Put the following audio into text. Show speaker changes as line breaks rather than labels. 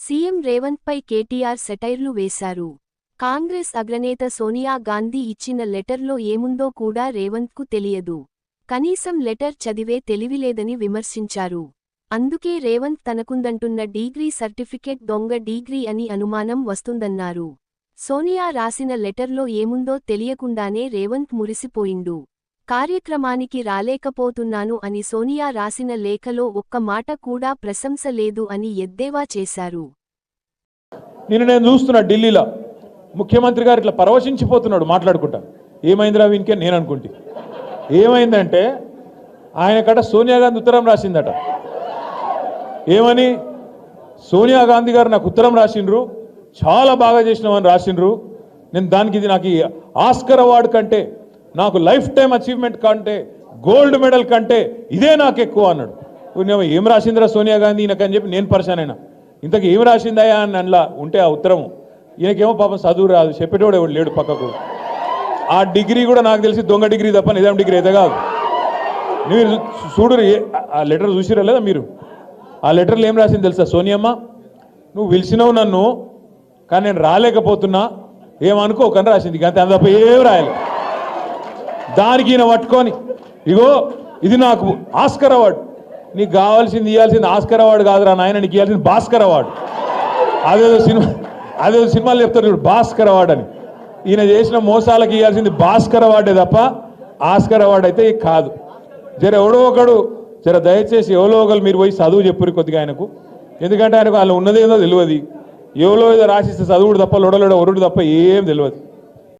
CM రేవంత్పై KTR సెటైర్లు వేశారు. కాంగ్రెస్ అగ్రనేత సోనియా గాంధీ ఇచ్చిన లెటర్లో ఏముందో కూడా రేవంత్కు తెలియదు. కనీసం లెటర్ చదివే తెలివిలేదని విమర్శించారు. అందుకే రేవంత్ తనకుందంటున్న డిగ్రీ సర్టిఫికేట్ దొంగ డిగ్రీ అని అనుమానం వస్తుందన్నారు. సోనియా రాసిన లెటర్లో ఏముందో తెలియకుండానే రేవంత్ మురిసిపోయిండు. కార్యక్రమానికి రాలేకపోతున్నాను అని సోనియా రాసిన లేఖలో ఒక్క మాట కూడా ప్రశంస లేదు అని ఎద్దేవా చేశారు.
నేను నేను చూస్తున్నా ఢిల్లీలో ముఖ్యమంత్రి గారు ఇట్లా పరవశించిపోతున్నాడు మాట్లాడుకుంటా. ఏమైందిరా వీనికే? నేను అనుకుంటే. ఏమైందంటే ఆయన కట సోనియా గాంధీ ఉత్తరం రాసిందట. ఏమని? సోనియా గాంధీ గారు నాకు ఉత్తరం రాసిండ్రు చాలా బాగా చేసినామని రాసిండ్రు. నేను దానికి ఇది నాకు ఆస్కర్ అవార్డు కంటే నాకు లైఫ్ టైం అచీవ్మెంట్ కంటే గోల్డ్ మెడల్ కంటే ఇదే నాకు ఎక్కువ అన్నాడు. నేను ఏం రాసిందిరా సోనియా గాంధీ ఈయనకని చెప్పి నేను పరిశాన్ అయినా ఇంతకు ఏం రాసిందయా అని అందులో ఉంటే ఆ ఉత్తరం ఈయనకేమో పాపం చదువు రాదు చెప్పేటోడు ఎవడు లేడు పక్కకు. ఆ డిగ్రీ కూడా నాకు తెలిసి దొంగ డిగ్రీ తప్ప నిజాం డిగ్రీ అయితే కాదు. మీరు చూడరు ఆ లెటర్ చూసిరా లేదా మీరు? ఆ లెటర్లో ఏం రాసింది తెలుసా సోనియమ్మ నువ్వు పిలిచినావు నన్ను కానీ నేను రాలేకపోతున్నా ఏమనుకోకని రాసింది. అంతే అంత తప్ప ఏం రాయలేదు దానికి ఈయన పట్టుకొని ఇగో ఇది నాకు ఆస్కర్ అవార్డు. నీకు కావాల్సింది ఇవ్వాల్సింది ఆస్కర్ అవార్డు కాదురా నాయన నీకు ఇవ్వాల్సింది భాస్కర్ అవార్డు. అదేదో సినిమా అదేదో సినిమాలు చెప్తారు చూడు భాస్కర్ అవార్డు అని. ఈయన చేసిన మోసాలకు ఇవ్వాల్సింది భాస్కర్ అవార్డే తప్ప ఆస్కర్ అవార్డు అయితే కాదు. జర ఎవడో ఒకడు జర దయచేసి ఎవరో ఒకరు మీరు పోయి చదువు చెప్పురు కొద్దిగా ఆయనకు. ఎందుకంటే ఆయనకు వాళ్ళు ఉన్నదేదో తెలియదు. ఎవరో ఏదో రాసిస్తే చదువుడు తప్ప లొడలోడ ఒరుడు తప్ప ఏం తెలియదు.